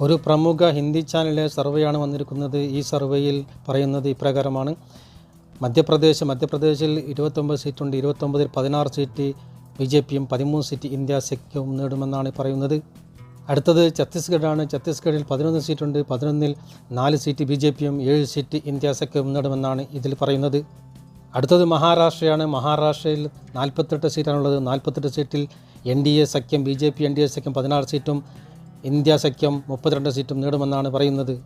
ഒരു പ്രമുഖ ഹിന്ദി ചാനലിലെ സർവേയാണ് വന്നിരിക്കുന്നത്. ഈ സർവേയിൽ പറയുന്നത് ഇപ്രകാരമാണ്. മധ്യപ്രദേശ് മധ്യപ്രദേശിൽ ഇരുപത്തൊമ്പത് സീറ്റുണ്ട്. ഇരുപത്തൊമ്പതിൽ പതിനാറ് സീറ്റ് ബി ജെ പിയും പതിമൂന്ന് സീറ്റ് ഇന്ത്യ സഖ്യവും നേടുമെന്നാണ് പറയുന്നത്. അടുത്തത് ഛത്തീസ്ഗഡാണ് ഛത്തീസ്ഗഡിൽ പതിനൊന്ന് സീറ്റുണ്ട്. പതിനൊന്നിൽ നാല് സീറ്റ് ബി ജെ പിയും ഏഴ് സീറ്റ് ഇന്ത്യ സഖ്യവും നേടുമെന്നാണ് ഇതിൽ പറയുന്നത്. അടുത്തത് മഹാരാഷ്ട്രയാണ്. മഹാരാഷ്ട്രയിൽ നാൽപ്പത്തെട്ട് സീറ്റാണുള്ളത്. നാൽപ്പത്തെട്ട് സീറ്റിൽ എൻ ഡി എ സഖ്യം B J P N D A സഖ്യം പതിനാറ് സീറ്റും ഇന്ത്യ സഖ്യം മുപ്പത്തിരണ്ട് സീറ്റും നേടുമെന്നാണ് പറയുന്നത്.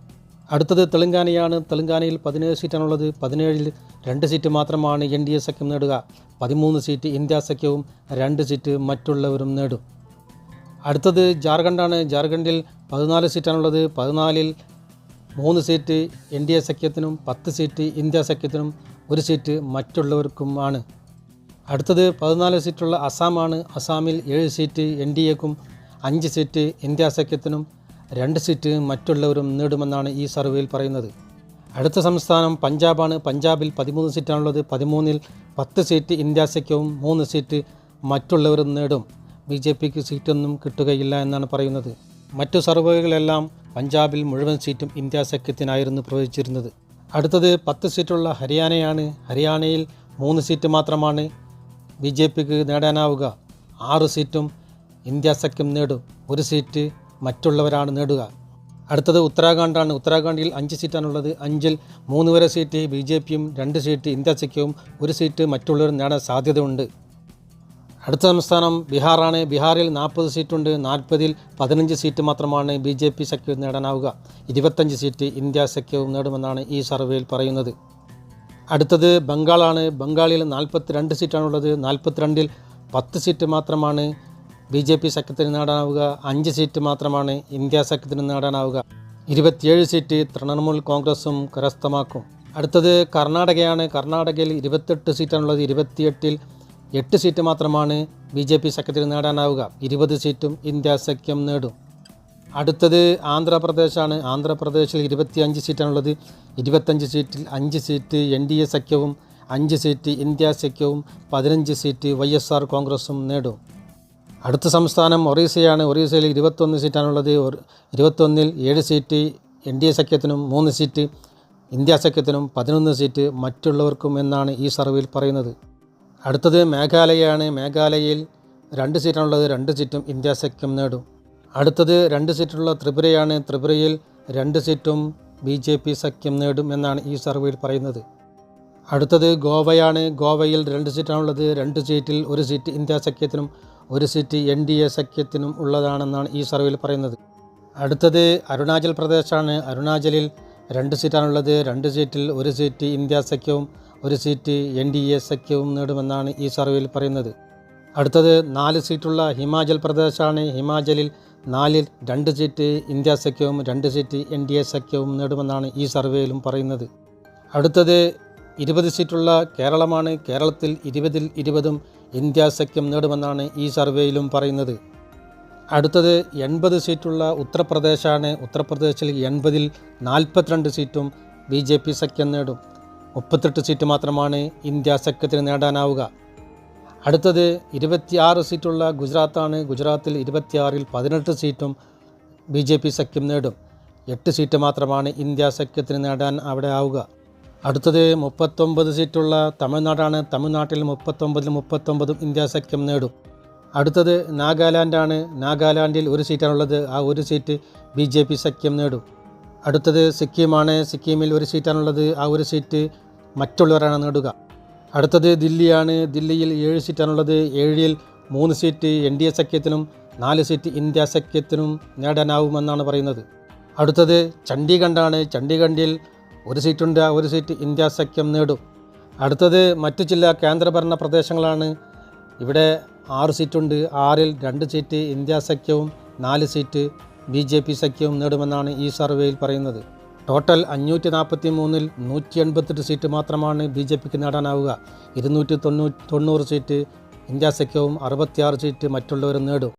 അടുത്തത് തെലങ്കാനയാണ്. തെലങ്കാനയിൽ പതിനേഴ് സീറ്റാണുള്ളത്. പതിനേഴിൽ രണ്ട് സീറ്റ് മാത്രമാണ് എൻ ഡി എ സഖ്യം നേടുക. പതിമൂന്ന് സീറ്റ് ഇന്ത്യ സഖ്യവും രണ്ട് സീറ്റ് മറ്റുള്ളവരും നേടും. അടുത്തത് ജാർഖണ്ഡാണ്. ജാർഖണ്ഡിൽ പതിനാല് സീറ്റാണുള്ളത്. പതിനാലിൽ മൂന്ന് സീറ്റ് എൻ ഡി എ സഖ്യത്തിനും പത്ത് സീറ്റ് ഇന്ത്യ സഖ്യത്തിനും ഒരു സീറ്റ് മറ്റുള്ളവർക്കും ആണ്. അടുത്തത് പതിനാല് സീറ്റുള്ള അസാമാണ്. അസാമിൽ ഏഴ് സീറ്റ് എൻ ഡി എക്കും അഞ്ച് സീറ്റ് ഇന്ത്യ സഖ്യത്തിനും രണ്ട് സീറ്റ് മറ്റുള്ളവരും നേടുമെന്നാണ് ഈ സർവേയിൽ പറയുന്നത്. അടുത്ത സംസ്ഥാനം പഞ്ചാബാണ്. പഞ്ചാബിൽ പതിമൂന്ന് സീറ്റാണുള്ളത്. പതിമൂന്നിൽ പത്ത് സീറ്റ് ഇന്ത്യ സഖ്യവും മൂന്ന് സീറ്റ് മറ്റുള്ളവരും നേടും. ബി ജെ പിക്ക് സീറ്റൊന്നും കിട്ടുകയില്ല എന്നാണ് പറയുന്നത്. മറ്റു സർവേകളെല്ലാം പഞ്ചാബിൽ മുഴുവൻ സീറ്റും ഇന്ത്യ സഖ്യത്തിനായിരുന്നു പ്രവചിച്ചിരുന്നത്. അടുത്തത് പത്ത് സീറ്റുള്ള ഹരിയാനയാണ്. ഹരിയാനയിൽ മൂന്ന് സീറ്റ് മാത്രമാണ് ബി ജെ പിക്ക് നേടാനാവുക. ആറ് സീറ്റും ഇന്ത്യ സഖ്യം നേടും. ഒരു സീറ്റ് മറ്റുള്ളവരാണ് നേടുക. അടുത്തത് ഉത്തരാഖണ്ഡാണ്. ഉത്തരാഖണ്ഡിൽ അഞ്ച് സീറ്റാണുള്ളത്. അഞ്ചിൽ മൂന്ന് വരെ സീറ്റ് ബി ജെ പിയും രണ്ട് സീറ്റ് ഇന്ത്യ സഖ്യവും ഒരു സീറ്റ് മറ്റുള്ളവരും നേടാൻ സാധ്യതയുണ്ട്. അടുത്ത സംസ്ഥാനം ബീഹാറാണ്. ബീഹാറിൽ നാൽപ്പത് സീറ്റുണ്ട്. നാൽപ്പതിൽ പതിനഞ്ച് സീറ്റ് മാത്രമാണ് ബി ജെ പി സഖ്യം നേടാനാവുക. ഇരുപത്തഞ്ച് സീറ്റ് ഇന്ത്യ സഖ്യവും നേടുമെന്നാണ് ഈ സർവേയിൽ പറയുന്നത്. അടുത്തത് ബംഗാളാണ്. ബംഗാളിൽ നാൽപ്പത്തി രണ്ട് സീറ്റാണുള്ളത്. നാൽപ്പത്തിരണ്ടിൽ പത്ത് സീറ്റ് മാത്രമാണ് ബി ജെ പി സഖ്യത്തിന് നേടാനാവുക. അഞ്ച് സീറ്റ് മാത്രമാണ് ഇന്ത്യ സഖ്യത്തിന് നേടാനാവുക. ഇരുപത്തിയേഴ് സീറ്റ് തൃണമൂൽ കോൺഗ്രസും കരസ്ഥമാക്കും. അടുത്തത് കർണാടകയാണ്. കർണാടകയിൽ ഇരുപത്തെട്ട് സീറ്റാണുള്ളത്. ഇരുപത്തിയെട്ടിൽ എട്ട് സീറ്റ് മാത്രമാണ് ബി ജെ പി സഖ്യത്തിന് നേടാനാവുക. ഇരുപത് സീറ്റും ഇന്ത്യ സഖ്യം നേടും. അടുത്തത് ആന്ധ്രാപ്രദേശാണ്. ആന്ധ്രാപ്രദേശിൽ ഇരുപത്തിയഞ്ച് സീറ്റാണുള്ളത്. ഇരുപത്തഞ്ച് സീറ്റിൽ അഞ്ച് സീറ്റ് എൻ ഡി എ സഖ്യവും അഞ്ച് സീറ്റ് ഇന്ത്യ സഖ്യവും പതിനഞ്ച് സീറ്റ് വൈ എസ് ആർ കോൺഗ്രസും നേടും. അടുത്ത സംസ്ഥാനം ഒറീസയാണ്. ഒറീസയിൽ ഇരുപത്തൊന്ന് സീറ്റാണുള്ളത്. ഇരുപത്തൊന്നിൽ ഏഴ് സീറ്റ് എൻ ഡി എ സഖ്യത്തിനും മൂന്ന് സീറ്റ് ഇന്ത്യ സഖ്യത്തിനും പതിനൊന്ന് സീറ്റ് മറ്റുള്ളവർക്കും എന്നാണ് ഈ സർവേയിൽ പറയുന്നത്. അടുത്തത് മേഘാലയയാണ്. മേഘാലയയിൽ രണ്ട് സീറ്റാണുള്ളത്. രണ്ട് സീറ്റും ഇന്ത്യ സഖ്യം നേടും. അടുത്തത് രണ്ട് സീറ്റുള്ള ത്രിപുരയാണ്. ത്രിപുരയിൽ രണ്ട് സീറ്റും ബി ജെ പി സഖ്യം നേടും എന്നാണ് ഈ സർവേയിൽ പറയുന്നത്. അടുത്തത് ഗോവയാണ്. ഗോവയിൽ രണ്ട് സീറ്റാണുള്ളത്. രണ്ട് സീറ്റിൽ ഒരു സീറ്റ് ഇന്ത്യ സഖ്യത്തിനും ഒരു സീറ്റ് എൻ ഡി എ സഖ്യത്തിനും ഉള്ളതാണെന്നാണ് ഈ സർവേയിൽ പറയുന്നത്. അടുത്തത് അരുണാചൽ പ്രദേശാണ്. അരുണാചലിൽ രണ്ട് സീറ്റാണുള്ളത്. രണ്ട് സീറ്റിൽ ഒരു സീറ്റ് ഇന്ത്യ സഖ്യവും ഒരു സീറ്റ് എൻ ഡി എ സഖ്യവും നേടുമെന്നാണ് ഈ സർവേയിൽ പറയുന്നത്. അടുത്തത് നാല് സീറ്റുള്ള ഹിമാചൽ പ്രദേശാണ്. ഹിമാചലിൽ നാലിൽ രണ്ട് സീറ്റ് ഇന്ത്യ സഖ്യവും രണ്ട് സീറ്റ് എൻ ഡി എ സഖ്യവും നേടുമെന്നാണ് ഈ സർവേയിലും പറയുന്നത്. അടുത്തത് ഇരുപത് സീറ്റുള്ള കേരളമാണ്. കേരളത്തിൽ ഇരുപതിൽ ഇരുപതും ഇന്ത്യ സഖ്യം നേടുമെന്നാണ് ഈ സർവേയിലും പറയുന്നത്. അടുത്തത് എൺപത് സീറ്റുള്ള ഉത്തർപ്രദേശാണ്. ഉത്തർപ്രദേശിൽ എൺപതിൽ നാൽപ്പത്തിരണ്ട് സീറ്റും ബി ജെ പി സഖ്യം നേടും. മുപ്പത്തെട്ട് സീറ്റ് മാത്രമാണ് ഇന്ത്യ സഖ്യത്തിന് നേടാനാവുക. അടുത്തത് ഇരുപത്തിയാറ് സീറ്റുള്ള ഗുജറാത്താണ്. ഗുജറാത്തിൽ ഇരുപത്തിയാറിൽ പതിനെട്ട് സീറ്റും ബി ജെ പി സഖ്യം നേടും. എട്ട് സീറ്റ് മാത്രമാണ് ഇന്ത്യ സഖ്യത്തിന് നേടാൻ അവിടെ ആവുക. അടുത്തത് മുപ്പത്തൊമ്പത് സീറ്റുള്ള തമിഴ്നാടാണ് തമിഴ്നാട്ടിൽ മുപ്പത്തൊമ്പതിൽ മുപ്പത്തൊമ്പതും ഇന്ത്യ സഖ്യം നേടും. അടുത്തത് നാഗാലാൻഡാണ് നാഗാലാൻഡിൽ ഒരു സീറ്റാണുള്ളത്. ആ ഒരു സീറ്റ് ബി ജെ പി സഖ്യം നേടും. അടുത്തത് സിക്കിമാണ് സിക്കിമിൽ ഒരു സീറ്റാണുള്ളത്. ആ ഒരു സീറ്റ് മറ്റുള്ളവരാണ് നേടുക. അടുത്തത് ദില്ലിയാണ് ദില്ലിയിൽ ഏഴ് സീറ്റാണുള്ളത്. ഏഴിൽ മൂന്ന് സീറ്റ് എൻ ഡി എ സഖ്യത്തിനും നാല് സീറ്റ് ഇന്ത്യ സഖ്യത്തിനും നേടാനാവുമെന്നാണ് പറയുന്നത്. അടുത്തത് ചണ്ഡീഗഡാണ് ചണ്ഡീഗഡിൽ ഒരു സീറ്റുണ്ട് ആ ഒരു സീറ്റ് ഇന്ത്യ സഖ്യം നേടും. അടുത്തത് മറ്റു ചില കേന്ദ്രഭരണ പ്രദേശങ്ങളാണ്. ഇവിടെ ആറ് സീറ്റുണ്ട്. ആറിൽ രണ്ട് സീറ്റ് ഇന്ത്യ സഖ്യവും നാല് സീറ്റ് ബി ജെ പി സഖ്യവും നേടുമെന്നാണ് ഈ സർവേയിൽ പറയുന്നത്. ടോട്ടൽ അഞ്ഞൂറ്റി നാൽപ്പത്തി മൂന്നിൽ നൂറ്റി എൺപത്തെട്ട് സീറ്റ് മാത്രമാണ് ബി ജെ പിക്ക് നേടാനാവുക. ഇരുന്നൂറ്റി തൊണ്ണൂറ്റി തൊണ്ണൂറ് സീറ്റ് ഇന്ത്യ സഖ്യവും അറുപത്തിയാറ് സീറ്റ് മറ്റുള്ളവരും നേടും.